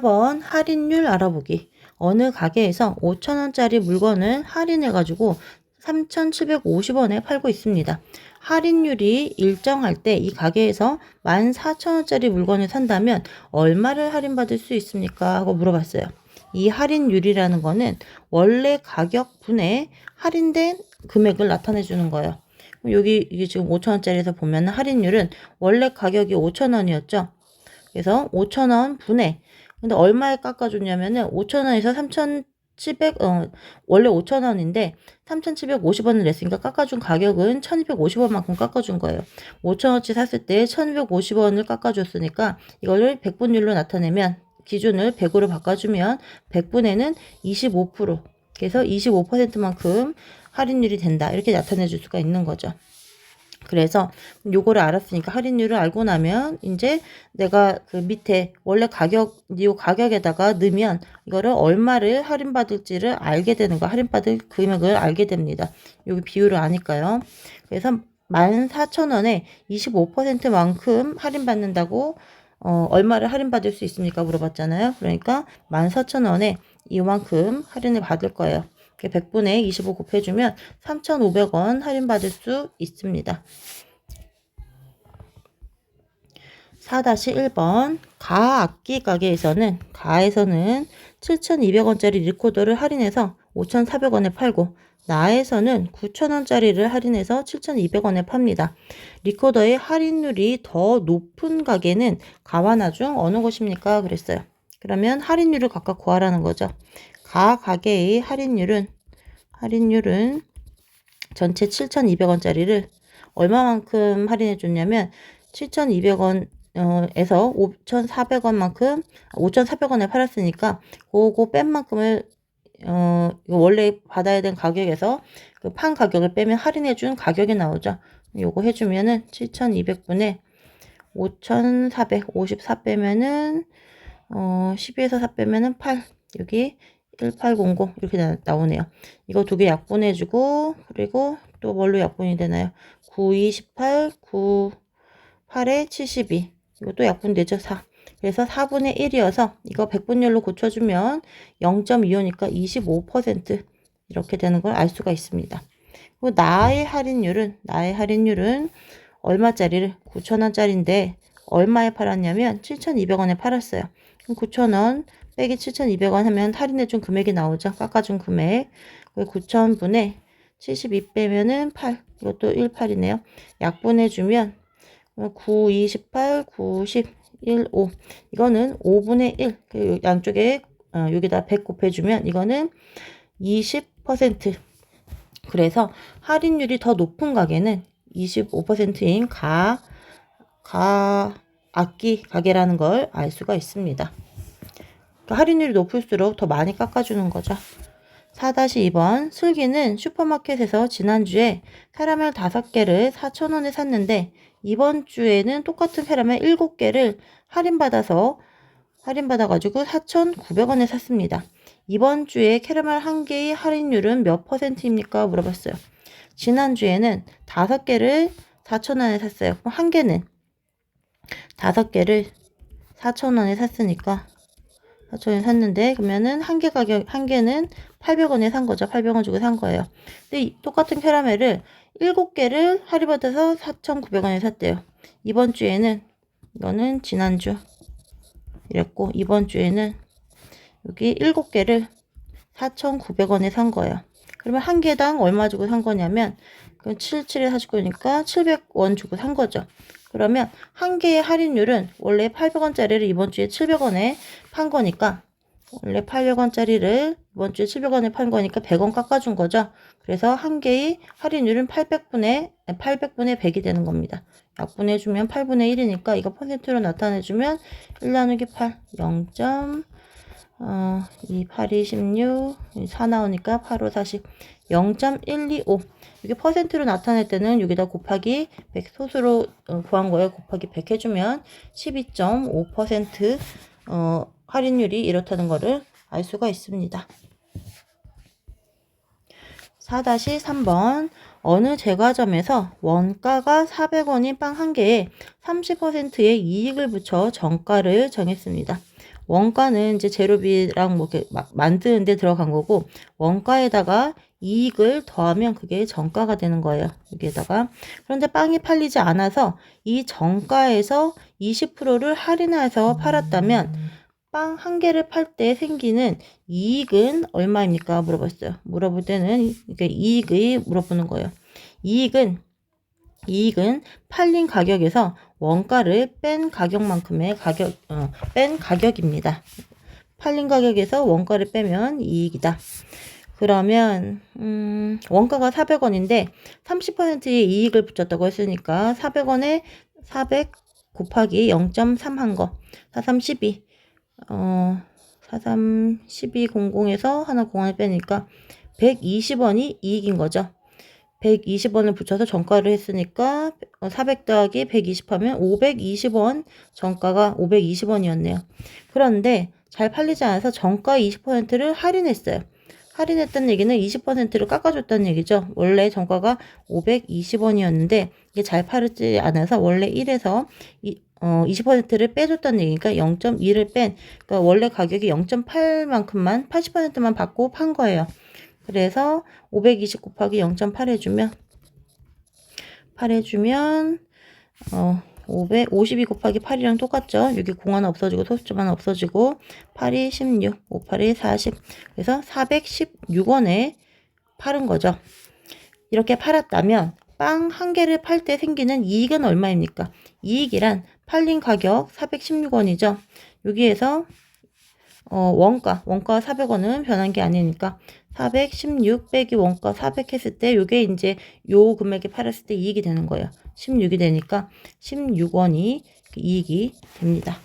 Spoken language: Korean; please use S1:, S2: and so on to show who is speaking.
S1: 4번 할인율 알아보기. 어느 가게에서 5천원짜리 물건을 할인해가지고 3,750원에 팔고 있습니다. 할인율이 일정할 때 이 가게에서 14,000원짜리 물건을 산다면 얼마를 할인받을 수 있습니까? 하고 물어봤어요. 이 할인율이라는 거는 원래 가격 분의 할인된 금액을 나타내 주는 거예요. 여기 이게 지금 5,000원짜리에서 보면 할인율은 원래 가격이 5,000원이었죠. 그래서 5,000원 분의 근데 얼마에 깎아줬냐면은 5,000원에서 3,700, 어, 원래 5,000원인데 3,750원을 냈으니까 깎아준 가격은 1,250원만큼 깎아준 거예요. 5,000원치 샀을 때 1,250원을 깎아줬으니까 이거를 100분율로 나타내면 기준을 100으로 바꿔주면 100분에는 25% 그래서 25%만큼 할인율이 된다. 이렇게 나타내 줄 수가 있는 거죠. 그래서 요거를 알았으니까 할인율을 알고 나면 이제 내가 그 밑에 원래 가격 요 가격에다가 넣으면 이거를 얼마를 할인받을지를 알게 되는 거 할인받을 금액을 알게 됩니다. 여기 비율을 아니까요. 그래서 14,000원에 25%만큼 할인받는다고 어, 얼마를 할인받을 수 있습니까? 물어봤잖아요. 그러니까 14,000원에 이만큼 할인을 받을 거예요. 100분의 25 곱해주면 3,500원 할인받을 수 있습니다. 4-1번 가 악기 가게에서는 가에서는 7,200원짜리 리코더를 할인해서 5,400원에 팔고 나에서는 9,000원짜리를 할인해서 7,200원에 팝니다. 리코더의 할인율이 더 높은 가게는 가와 나중 어느 곳입니까? 그랬어요. 그러면 할인율을 각각 구하라는 거죠. 가 가게의 할인율은 할인율은 전체 7,200원짜리를 얼마만큼 할인해 줬냐면 7,200원 에서 5,400원만큼 5,400원에 팔았으니까 그거 뺀 만큼을 어 원래 받아야 된 가격에서 그 판 가격을 빼면 할인해 준 가격이 나오죠. 요거 해 주면은 7,200분에 5,454 빼면은 어 12에서 4 빼면은 8 여기 1800 이렇게 나, 나오네요. 이거 두 개 약분해주고 그리고 또 뭘로 약분이 되나요? 9, 28, 9, 8에 72 이것도 약분되죠. 4. 그래서 4분의 1이어서 이거 100분율로 고쳐주면 0.25니까 25% 이렇게 되는 걸 알 수가 있습니다. 그리고 나의 할인율은 나의 할인율은 얼마짜리를 9,000원짜리인데 얼마에 팔았냐면 7,200원에 팔았어요. 그럼 9,000원 빼기 7,200원 하면 할인해 준 금액이 나오죠. 깎아준 금액. 9,000분에 72 빼면은 8. 이것도 18이네요. 약분해 주면 9, 28, 90, 1, 5. 이거는 5분의 1. 그 양쪽에 어, 여기다 100 곱해주면 이거는 20%. 그래서 할인율이 더 높은 가게는 25%인 가, 가, 악기 가게라는 걸 알 수가 있습니다. 그러니까 할인율이 높을수록 더 많이 깎아주는 거죠. 4-2번 슬기는 슈퍼마켓에서 지난주에 캐러멜 5개를 4,000원에 샀는데 이번 주에는 똑같은 캐러멜 7개를 할인받아서 할인받아가지고 4,900원에 샀습니다. 이번 주에 캐러멜 1개의 할인율은 몇 퍼센트입니까? 물어봤어요. 지난주에는 5개를 4,000원에 샀어요. 그럼 1개는 5개를 4,000원에 샀으니까 4,000원에 샀는데 그러면은 한 개 가격 한 개는 800원에 산 거죠. 800원 주고 산 거예요. 근데 똑같은 캐러멜을 7개를 할인받아서 4,900원에 샀대요. 이번 주에는 이거는 지난주 이랬고 이번 주에는 여기 7개를 4,900원에 산 거예요. 그러면 한 개당 얼마 주고 산 거냐면 그럼 77에 49니까 700원 주고 산 거죠. 그러면 한 개의 할인율은 원래 800원짜리를 이번 주에 700원에 판 거니까 원래 800원짜리를 이번 주에 700원에 판 거니까 100원 깎아준 거죠. 그래서 한 개의 할인율은 800분의 800분의 100이 되는 겁니다. 약분해주면 8분의 1이니까 이거 퍼센트로 나타내주면 1 나누기 8 0. 어, 2, 8, 2, 16, 4 나오니까 8, 5, 40, 0.125. 이게 퍼센트로 나타낼 때는 여기다 곱하기 100 소수로 어, 구한 거에 곱하기 100 해주면 12.5% 어, 할인율이 이렇다는 것을 알 수가 있습니다. 4-3번 어느 제과점에서 원가가 400원인 빵 한 개에 30%의 이익을 붙여 정가를 정했습니다. 원가는 이제 재료비랑 뭐 이렇게 막 만드는데 들어간 거고 원가에다가 이익을 더하면 그게 정가가 되는 거예요. 여기에다가. 그런데 빵이 팔리지 않아서 이 정가에서 20%를 할인해서 팔았다면 빵 한 개를 팔 때 생기는 이익은 얼마입니까? 물어봤어요. 물어볼 때는 이게 이익이 물어보는 거예요. 이익은 이익은 팔린 가격에서 원가를 뺀 가격만큼의 가격 어, 뺀 가격입니다. 팔린 가격에서 원가를 빼면 이익이다. 그러면 음, 원가가 400원인데 30%의 이익을 붙였다고 했으니까 400원에 400 곱하기 0.3 한 거. 43 12. 어, 43 12 00에서 하나 공안을 빼니까 120원이 이익인 거죠. 120원을 붙여서 정가를 했으니까 400 더하기 120 하면 520원 정가가 520원이었네요. 그런데 잘 팔리지 않아서 정가 20%를 할인했어요. 할인했다는 얘기는 20%를 깎아줬다는 얘기죠. 원래 정가가 520원이었는데 이게 잘 팔리지 않아서 원래 1에서 이, 어, 20%를 빼줬다는 얘기니까 0.2를 뺀, 그러니까 원래 가격이 0.8만큼만 80%만 받고 판 거예요. 그래서 520 곱하기 0.8 해주면 8 해주면 어 500, 52 곱하기 8이랑 똑같죠. 여기 공 하나 없어지고 소수점 하나 없어지고 8이 16, 5, 8이 40 그래서 416원에 팔은 거죠. 이렇게 팔았다면 빵 한 개를 팔 때 생기는 이익은 얼마입니까? 이익이란 팔린 가격 416원이죠. 여기에서 어, 원가, 원가 400원은 변한 게 아니니까 416 빼기 원가 400 했을 때 요게 이제 요 금액에 팔았을 때 이익이 되는 거예요. 16이 되니까 16원이 이익이 됩니다.